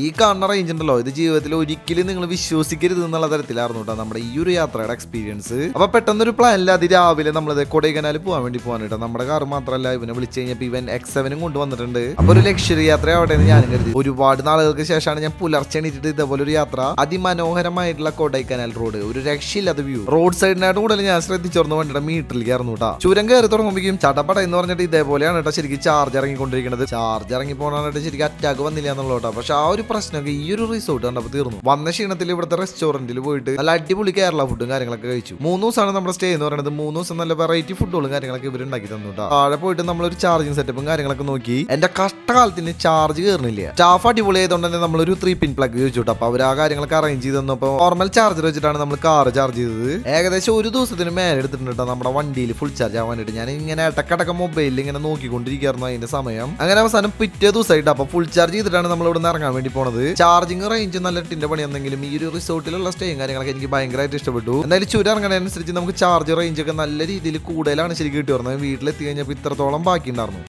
ഈ കാണുന്ന റേഞ്ച് ഉണ്ടല്ലോ. ഇത് ജീവിതത്തിൽ ഒരിക്കലും നിങ്ങൾ വിശ്വസിക്കരുത് എന്നുള്ള തരത്തിലായിരുന്നു കേട്ടോ നമ്മുടെ ഈ ഒരു യാത്രയുടെ എക്സ്പീരിയൻസ് അപ്പൊ പെട്ടെന്നൊരു പ്ലാനില്ല അത് രാവിലെ നമ്മൾ കൊടൈക്കനാൽ പോകാൻ വേണ്ടി പോകാൻ കേട്ടോ. നമ്മുടെ കാർ മാത്രമല്ല ഇവനെ വിളിച്ചു കഴിഞ്ഞപ്പോൾ ഇവൻ എക്സ് സെവനും കൊണ്ടുവന്നിട്ടുണ്ട് അപ്പൊ ഒരു ലക്ഷറി യാത്ര ആവട്ടെ എന്ന് ഞാനും കരുതി. ഒരുപാട് നാളുകൾക്ക് ശേഷമാണ് ഞാൻ പുലർച്ചെ എണീറ്റിട്ട് ഇതേപോലെ ഒരു യാത്ര അതിമനോഹരമായിട്ടുള്ള കൊടൈക്കനാൽ റോഡ് ഒരു രക്ഷയില്ലാത്ത വ്യൂ റോഡ് സൈഡിനായിട്ട് കൂടുതൽ ഞാൻ ശ്രദ്ധിച്ചോർന്ന് വേണ്ടിയിട്ട് മീറ്ററിൽ കയറുന്നു കേട്ടോ. ചുരം കയറി തുടങ്ങുമ്പോഴേക്കും ചടപട എന്ന് പറഞ്ഞിട്ട് ഇതേപോലെയാണ് കേട്ടോ ശരിക്കും ചാർജ് ഇറങ്ങിക്കൊണ്ടിരിക്കുന്നത്. ചാർജ് ഇറങ്ങി പോകാനായിട്ട് ശരിക്കും അറ്റാക്ക് വന്നില്ല എന്നുള്ളത് കേട്ടോ. പക്ഷെ ആ ഒരു പ്രശ്നമൊക്കെ ഈ ഒരു റിസോർട്ട് കണ്ടപ്പോൾ തീർന്നു. വന്ന ക്ഷീണത്തിൽ ഇവിടുത്തെ റെസ്റ്റോറന്റിൽ പോയിട്ട് നല്ല അടിപൊളി കേരള ഫുഡും കാര്യങ്ങളൊക്കെ കഴിച്ചു. മൂന്ന് ദിവസമാണ് നമ്മുടെ സ്റ്റേ എന്ന് പറയുന്നത്. മൂന്ന് ദിവസം നല്ല വെറൈറ്റി ഫുഡുകളും കാര്യങ്ങളൊക്കെ ഇവർ ഉണ്ടാക്കി തന്നു താഴെ പോയിട്ട് നമ്മൾ ഒരു ചാർജിങ് സെറ്റപ്പും കാര്യങ്ങളൊക്കെ നോക്കി. എന്റെ കഷ്ടകാലത്തിന് ചാർജ് കയറുന്നില്ല സ്റ്റാഫ് അടിപൊളി ആയതുകൊണ്ട് തന്നെ നമ്മളൊരു ത്രീ പിൻ പ്ലഗ് ചോദിച്ചു അപ്പൊ അവർ ആ കാര്യങ്ങളൊക്കെ അറേഞ്ച് ചെയ്ത് തന്നപ്പോൾ നോർമൽ ചാർജർ വെച്ചിട്ടാണ് നമ്മൾ കാർ ചാർജ് ചെയ്തത്. ഏകദേശം ഒരു ദിവസത്തിന് മേലെ എടുത്തിട്ടുണ്ട് കേട്ടോ നമ്മുടെ വണ്ടിയിൽ ഫുൾ ചാർജ് ആവാൻ വേണ്ടിയിട്ട് ഞാൻ ഇങ്ങനെ ഇടക്കടക്ക മൊബൈലിൽ ഇങ്ങനെ നോക്കിക്കൊണ്ടിരിക്കുകയായിരുന്നു അതിന്റെ സമയം. അങ്ങനെ അവസാനം പിറ്റേ ദിവസമായിട്ട് അപ്പൊ ഫുൾ ചാർജ് ചെയ്തിട്ടാണ് നമ്മൾ ഇവിടെ നിന്ന് ഇറങ്ങാൻ വേണ്ടി പോണത്. ചാർജിങ് റേഞ്ച് നല്ല ടിന്റെ പണി. എന്തെങ്കിലും ഈ ഒരു റിസോർട്ടിലുള്ള സ്റ്റേയും കാര്യങ്ങളൊക്കെ എനിക്ക് ഭയങ്കരമായിട്ട് ഇഷ്ടപ്പെട്ടു. എന്തായാലും ചുരം ഇറങ്ങുന്നതനുസരിച്ച് നമുക്ക് ചാർജ് റേഞ്ച് ഒക്കെ നല്ല രീതിയിൽ കൂടുതലാണ് ശരിക്കും കിട്ടി വരുന്നത് വീട്ടിലെത്തി കഴിഞ്ഞപ്പോൾ ഇത്രത്തോളം ബാക്കി ഉണ്ടായിരുന്നു